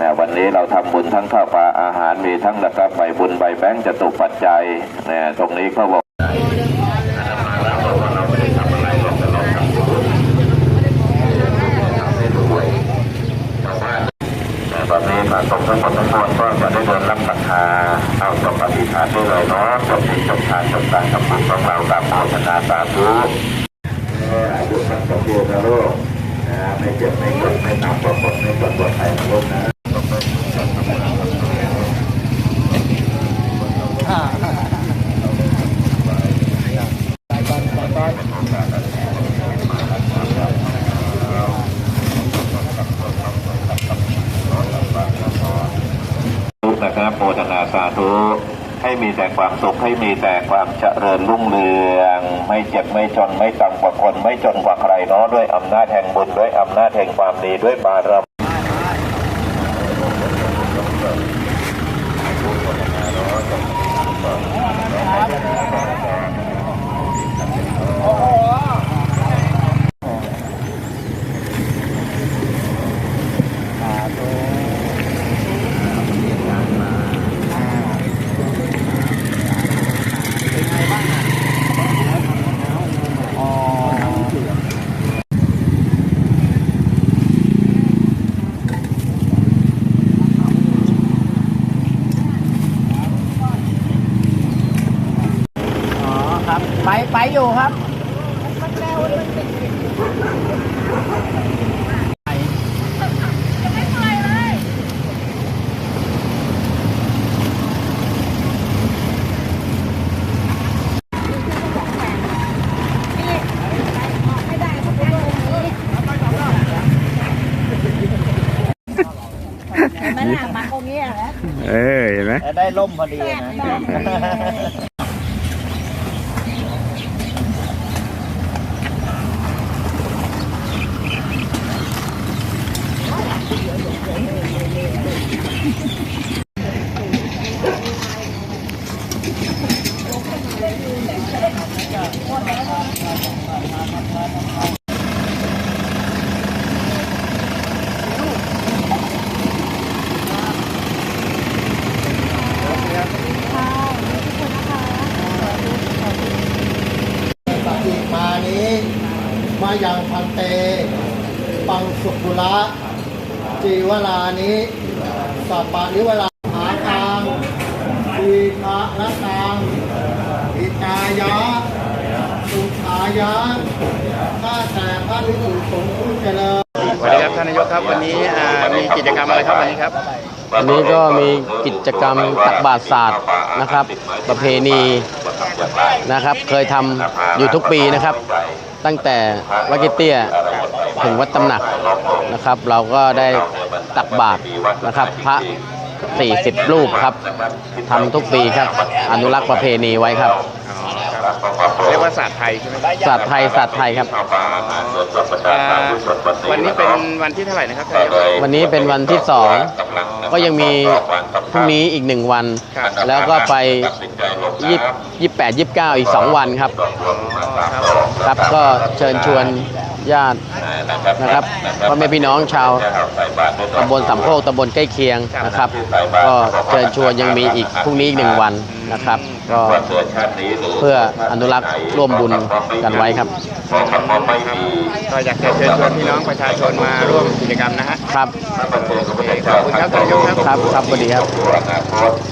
นะวันนี้เราทำบุญทั้งข้าวปลาอาหารมีทั้งนะครับใบบุญใบแบงค์จตุปัจจัยนะตรงนี้เขาบอกแต่ตอนนี้พรงทั้งหมดทั้งมวลก็จะได้เดินรับศรัทธาเอาจบปฏิฐานได้เลยเนาะจบที่จบทานจบการทำบุญของเราตามโมทนาสาธุอายุสังสมบูรณ์นะลูกนะไม่เจ็บไม่เกิดไม่หนักปวดปวดไม่ปวดปวดไทยนะลูกนะ นะครับโมทนาสาธุให้มีแต่ความสุขให้มีแต่ความเจริญรุ่งเรือง ไม่เจ็บไม่จนไม่ต่ำกว่าคน ไม่จนกว่าใครเนาะด้วยอำนาจแห่งบุญด้วยอำนาจแห่งความดีด้วยบารมี อ๋อครับ ไปไปอยู่ครับมันหนักมาตรงนี้แหละเออเห็นไหมได้ล่มพอดีนะ มานี้มายังพันเต ปังสุกุระจีวรานิสัปปานิวราหาตังทีฆะละตังอิตายะสุขายะข้าแต่พระฤาษี สวัสดีครับท่านนายกครับวันนี้มีกิจกรรมอะไรครับวันนี้ครับวันนี้ก็มีกิจกรรมตักบาตรศาสตร์นะครับ ประเพณีนะครับ เคยทำอยู่ทุกปีนะครับ ตั้งแต่วัดกิเตี้ยถึงวัดตำหนักนะครับ เราก็ได้ตักบาตรนะครับ พระ 40 รูปครับทำทุกปีครับ อนุรักษ์ประเพณีไว้ครับ เรียกว่าศาสตร์ไทยใช่ไหมศาสตร์ไทยศาสตร์ไทยครับอ่าวันนี้เป็นวันที่เท่าไหร่นะครับท่านนายกวันนี้เป็นวันที่สองก็ยังมีพรุ่งนี้อีกหนึ่งวันครับแล้วก็ไปยี่ยี่แปดยี่เก้าอีกสองวันครับ ครับก็เชิญชวน ญาตินะครับพ่อแม่พี่น้องชาวตำบลสามโคกตำบลใกล้เคียงนะครับ ก็เชิญชวนยังมีอีกพรุ่งนี้อีกหนึ่งวันนะครับ ก็เพื่ออนุรักษ์ร่วมบุญกันไว้ครับก็อยากจะเชิญชวนพี่น้องประชาชนมาร่วมกิจกรรมนะฮะครับโอเคขอบคุณครับท่านนายกครับครับครับสวัสดีครับ